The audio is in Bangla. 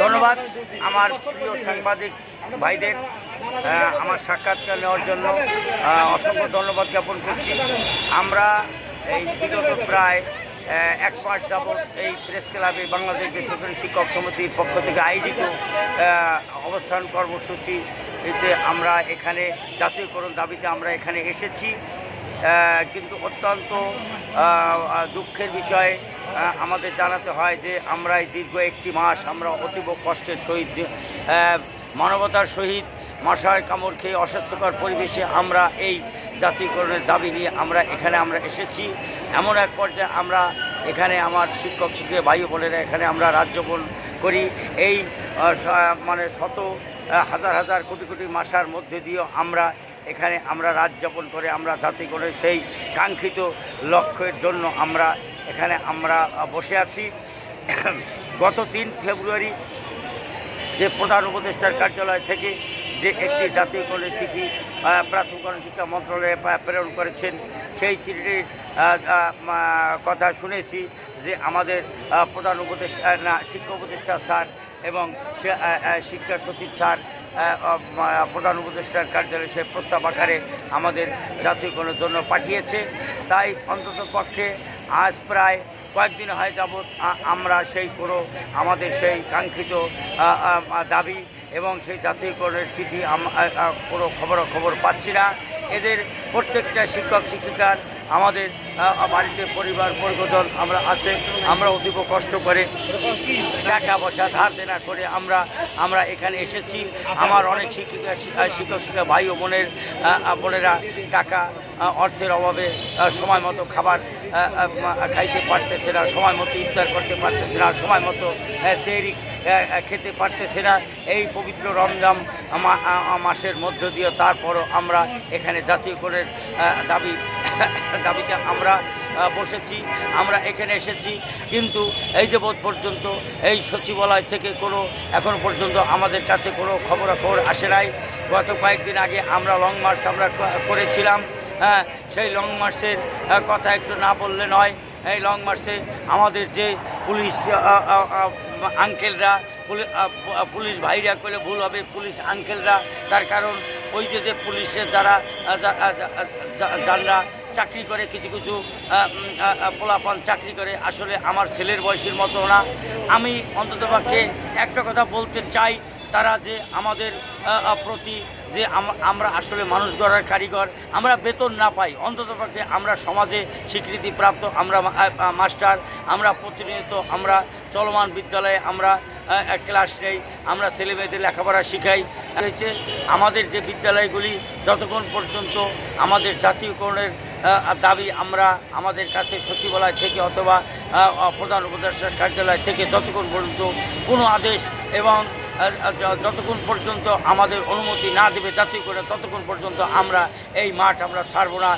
ধন্যবাদ আমার প্রিয় সাংবাদিক ভাইদের আমার সাক্ষাৎকার নেওয়ার জন্য অসংখ্য ধন্যবাদ জ্ঞাপন করছি। আমরা এই বিগত প্রায় এক মাস যাবৎ এই প্রেস ক্লাবে বাংলাদেশ বেসরকারি শিক্ষক সমিতির পক্ষ থেকে আয়োজিত অবস্থান কর্মসূচি এতে আমরা এখানে, জাতীয়করণ দাবিতে আমরা এখানে এসেছি। কিন্তু অত্যন্ত দুঃখের বিষয় আমাদের জানাতে হয় যে আমরা এই দীর্ঘ একটি মাস আমরা অতীব কষ্টের সহিত মানবতার সহিত মশার কামড় খেয়ে অস্বাস্থ্যকর পরিবেশে আমরা এই জাতীয়করণের দাবি নিয়ে আমরা এখানে আমরা এসেছি। এমন এক পর্যায়ে আমরা এখানে আমার শিক্ষক, শিক্ষিকা ভাই বোনেরা এখানে আমরা রাজ্য রাজ্যবন করি। এই মানে শত হাজার হাজার কোটি কোটি মাসার মধ্যে দিয়েও আমরা এখানে আমরা রাত যাপন করে আমরা জাতি করে সেই কাঙ্ক্ষিত লক্ষ্যের জন্য আমরা এখানে আমরা বসে আছি। গত তিন ফেব্রুয়ারি যে প্রধান উপদেষ্টার কার্যালয় থেকে যে একটি জাতীয়করণের চিঠি প্রাথমিক শিক্ষা মন্ত্রণালয়ে প্রেরণ করেছেন, সেই চিঠিটির কথা শুনেছি যে আমাদের প্রধান উপদেষ্টা শিক্ষা উপদেষ্টা স্যার এবং শিক্ষা সচিব স্যার প্রধান উপদেষ্টার কার্যালয়ে সে প্রস্তাব আকারে আমাদের জাতীয়করণের জন্য পাঠিয়েছে। তাই অন্তত পক্ষে আজ প্রায় কয়েকদিন হয় যাবৎ আমরা সেই কোনো, আমাদের সেই কাঙ্ক্ষিত দাবি এবং সেই জাতীয়করণের চিঠি কোনো খবরাখবর পাচ্ছি না। এদের প্রত্যেকটা শিক্ষক, শিক্ষিকার আমাদের বাড়িতে পরিবার পরিবর্তন আমরা আছে, আমরা অতীব কষ্ট করে টাকা পয়সা ধার দেনা করে আমরা আমরা এখানে এসেছি। আমার অনেক শিক্ষিকা শিক্ষক, শিক্ষিকা ভাই ও বোনের বোনেরা টাকা অর্থের অভাবে সময় মতো খাবার খাইতে পারতেছে না, সময় মতো ইফতার করতে পারতেছে না, সময় মতো সেহরি খেতে পারতেছে না। এই পবিত্র রমজান মাসের মধ্য দিয়ে তারপরও আমরা এখানে জাতীয়করণের দাবি, দাবিতে আমরা বসেছি, আমরা এখানে এসেছি। কিন্তু এই যে বোধ পর্যন্ত এই সচিবালয় থেকে কোনো, এখন পর্যন্ত আমাদের কাছে কোনো খবরাখবর আসে নাই। গত কয়েকদিন আগে আমরা লং মার্চ আমরা করেছিলাম। হ্যাঁ সেই লং মার্চের কথা একটু না বললে নয়। এই লং মার্চে আমাদের যে পুলিশ আঙ্কেলরা পুলিশ ভাইরা করলে ভুল হবে, পুলিশ আঙ্কেলরা তার কারণ ওই যে পুলিশের যারা যারা চাকরি করে, কিছু কিছু পোলাপান চাকরি করে, আসলে আমার ছেলের বয়সের মতো না। আমি অন্ততপক্ষে একটা কথা বলতে চাই, তারা যে আমাদের প্রতি যে আমরা আসলে মানুষ গড়ার কারিগর, আমরা বেতন না পাই। অন্তত অন্ততপক্ষে আমরা সমাজে স্বীকৃতিপ্রাপ্ত আমরা মাস্টার, আমরা প্রতিনিয়ত, আমরা চলমান বিদ্যালয়ে আমরা ক্লাস নেই, আমরা ছেলেমেয়েদের লেখাপড়া শিখাই। হয়েছে আমাদের যে বিদ্যালয়গুলি, যতক্ষণ পর্যন্ত আমাদের জাতীয়করণের দাবি আমরা আমাদের কাছে সচিবালয় থেকে অথবা প্রধান উপদেষ্টার কার্যালয় থেকে যতক্ষণ পর্যন্ত কোনো আদেশ এবং যতক্ষণ পর্যন্ত আমাদের অনুমতি না দেবে জাতীয়করণ ততক্ষণ পর্যন্ত আমরা এই মাঠ আমরা ছাড়বো না।